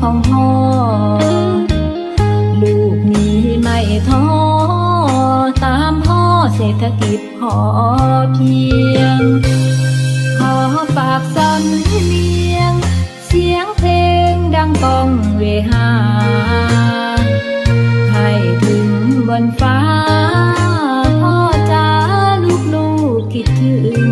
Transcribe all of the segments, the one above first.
ของพ่อ ลูกนี้ไม่ท้อ ตามพ่อเศรษฐกิจพอเพียง ขอฝากสำเนียง เสียงเพลงดังกองเวหา ให้ถึงบนฟ้า พ่อจ้าลูกลูกคิดถึง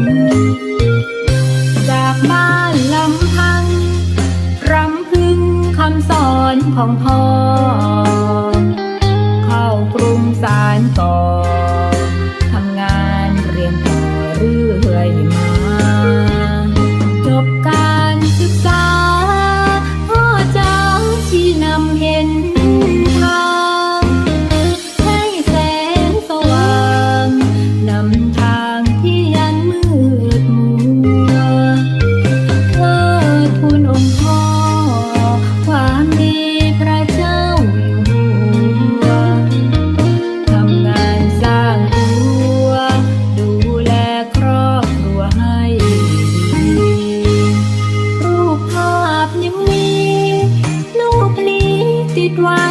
ดไว้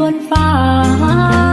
บนฟ้า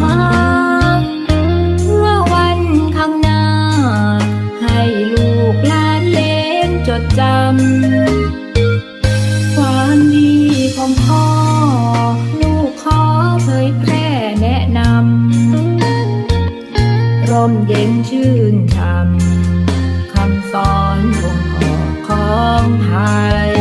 เมื่อวันข้างหน้า ให้ลูกหลาเลนจดจำ ความดีของพ่อ ลูกขอเผยแพร่แนะนำ ร่มเย็นชื่นธรรคำสอนคงของไทย